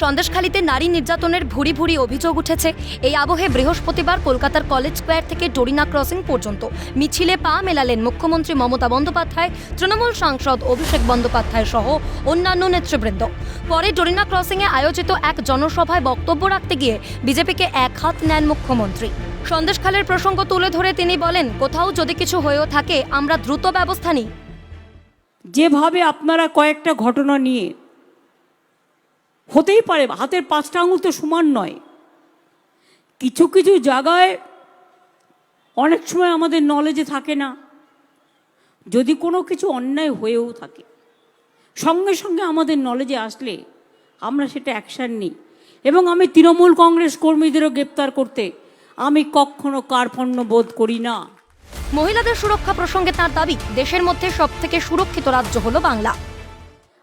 সন্দেশখালীতে নারী নির্যাতনের ভুরি ভুরি অভিযোগ উঠেছে। এই আবহে বৃহস্পতিবার কলকাতার কলেজ স্কোয়ার থেকে ডোরিনা ক্রসিং পর্যন্ত মিছিলে পা মেলালেন মুখ্যমন্ত্রী মমতা বন্দ্যোপাধ্যায়, তৃণমূল সাংসদ অভিষেক বন্দ্যোপাধ্যায় সহ অন্যান্য নেতৃবৃন্দ। পরে ডোরিনা ক্রসিংয়ে আয়োজিত এক জনসভায় বক্তব্য রাখতে গিয়ে বিজেপিকে এক হাত নেন মুখ্যমন্ত্রী। সন্দেশখালের প্রসঙ্গ তুলে ধরে তিনি বলেন, কোথাও যদি কিছু হয়েও থাকে, আমরা দ্রুত ব্যবস্থা নিই। যেভাবে আপনারা কয়েকটা ঘটনা নিয়ে হতেই পারে, হাতের পাঁচটা আঙুল তো সমান নয়। কিছু কিছু জায়গায় অনেক সময় আমাদের নলেজে থাকে না। যদি কোনো কিছু অন্যায় হয়েও থাকে, সঙ্গে সঙ্গে আমাদের নলেজে আসলে আমরা সেটা অ্যাকশান নিই। এবং আমি তৃণমূল কংগ্রেস কর্মীদেরও গ্রেপ্তার করতে আমি কখনো কার্পণ্য বোধ করি না। মহিলাদের সুরক্ষা প্রসঙ্গে তার দাবি, দেশের মধ্যে সবথেকে সুরক্ষিত রাজ্য হলো বাংলা।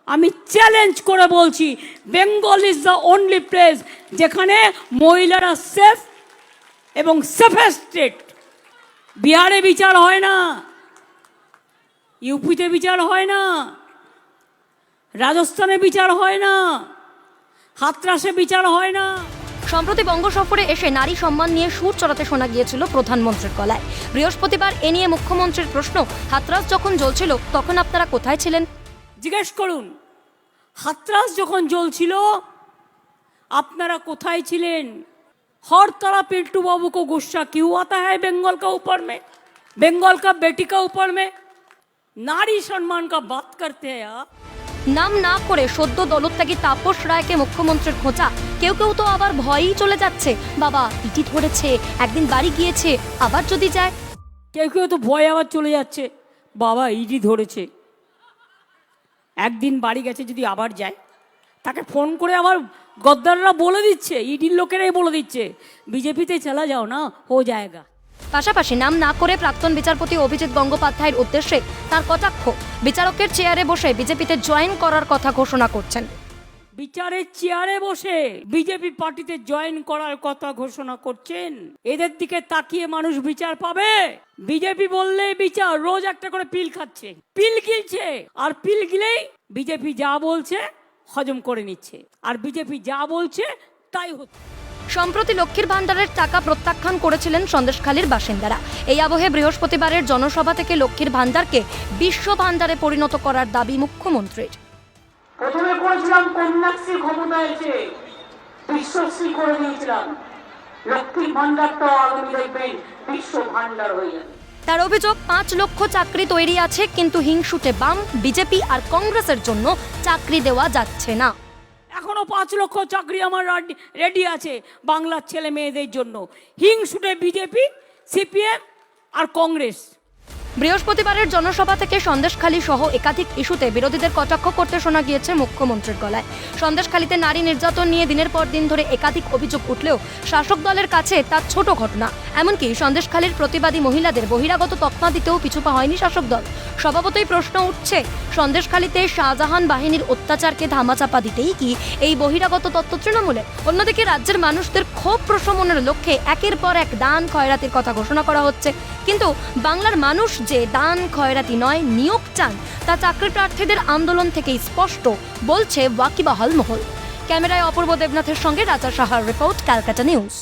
আমি চ্যালেঞ্জ করে বলছি Bengal is the only place যেখানে মহিলারা সেফ এবং সেফেস্ট স্টেট বিহারে বিচার হয় না ইউপিতে বিচার হয় না, রাজস্থানে বিচার হয় না, হাতরাসে বিচার হয় না। সম্প্রতি বঙ্গ সফরে এসে নারী সম্মান নিয়ে সুর চড়াতে শোনা গিয়েছিল প্রধানমন্ত্রীর গলায়। বৃহস্পতিবার এ নিয়ে মুখ্যমন্ত্রীর প্রশ্ন, হাতরাস যখন জ্বলছিল, তখন আপনারা কোথায় ছিলেন? জিজ্ঞেস করুন হাতরাস যখন জ্বলছিল আপনারা কোথায় ছিলেন हर तरह पिंटू बाबू को गुस्सा क्यों आता है बंगाल का ऊपर में बंगाल का बेटी का ऊपर में नारी सम्मान का बात करते हैं आप নাম না করে সদ্য দলত্যাগী তাপস রায়কে মুখ্যমন্ত্রীর খোঁচা কেউ কেউ তো আবার ভয়েই চলে যাচ্ছে বাবা ইটি ধরেছে একদিন বাড়ি গিয়েছে আবার যদি যায় কেউ কেউ তো ভয় আবার চলে যাচ্ছে বাবা ইডি ধরেছে একদিন বাড়ি গেছে, যদি আবার যায়, তাকে ফোন করে আবার গদ্দাররা বলে দিচ্ছে, ইডির লোকেরাই বলে দিচ্ছে, বিজেপিতে চলা যাও না, হো জায়গা। পাশাপাশি নাম না করে প্রাক্তন বিচারপতি অভিজিৎ গঙ্গোপাধ্যায়ের উদ্দেশ্যে তার কটাক্ষ, বিচারকের চেয়ারে বসে বিজেপিতে জয়েন করার কথা ঘোষণা করছেন। বিচারের চেয়ারে বসে বিজেপি পার্টিতে জয়েন করার কথা ঘোষণা করছেন। এদের দিকে তাকিয়ে মানুষ বিচার পাবে। বিজেপি বললে বিচার, রোজ একটা করে পিল খাচ্ছে। পিল গিলছে। আর পিল গিলেই বিজেপি যা বলছে হজম করে নিচ্ছে। আর বিজেপি যা বলছে তাই হচ্ছে। সম্প্রতি লক্ষ্মীর ভাণ্ডারের টাকা প্রত্যাখ্যান করেছিলেন সন্দেশখালীর বাসিন্দারা। এই আবহে বৃহস্পতিবারের জনসভা থেকে লক্ষ্মীর ভাণ্ডারকে বিশ্ব ভাণ্ডারে পরিণত করার দাবি মুখ্যমন্ত্রীর। প্রথমে করেছিলাম কন্যাশ্রী ক্ষমতা এসে বিশ্বশ্রী করে দিয়েছিলাম। লক্ষ্মী ভান্ডারটা আগামী দেখবেন বিশ্ব ভান্ডার হয়ে যাবে। তার অভিযোগ পাঁচ লক্ষ চাকরি তৈরি আছে কিন্তু হিংসুটে বাম বিজেপি আর কংগ্রেসের জন্য চাকরি দেওয়া যাচ্ছে না। এখনও পাঁচ লক্ষ চাকরি আমার রেডি আছে বাংলার ছেলে মেয়েদের জন্য। হিংসুটে বিজেপি সিপিএম আর কংগ্রেস। বৃহস্পতিবারের জনসভা থেকে সন্দেশখালী সহ একাধিক ইস্যুতে বিরোধীদের কটাক্ষ করতে শোনা গিয়েছে মুখ্যমন্ত্রীর গলায়। সন্দেশখালীতে নারী নির্যাতন নিয়ে দিনের পর দিন ধরে একাধিক অভিযোগ উঠলেও শাসক দলের কাছে তা ছোট ঘটনা। এমনকি সন্দেশখালীর প্রতিবাদী মহিলাদের বহিরাগত তকমা দিতেও পিছুপা হয়নি শাসক দল। স্বভাবতই প্রশ্ন উঠছে, সন্দেশখালীতে শাহজাহান বাহিনীর অত্যাচারকে ধামাচাপা দিতেই কি এই বহিরাগত তত্ত্ব তৃণমূলে? অন্যদিকে রাজ্যের মানুষদের ক্ষোভ প্রশমনের লক্ষ্যে একের পর এক দান খয়রাতির কথা ঘোষণা করা হচ্ছে। কিন্তু বাংলার মানুষ যে দান খয়রাতি নয়, নিয়োগ চান, তা চাকরি প্রার্থীদের আন্দোলন থেকেই স্পষ্ট, বলছে ওয়াকিবাহাল মহল। ক্যামেরায় অপূর্ব দেবনাথের সঙ্গে রাজা সাহার রিপোর্ট, ক্যালকাটা নিউজ।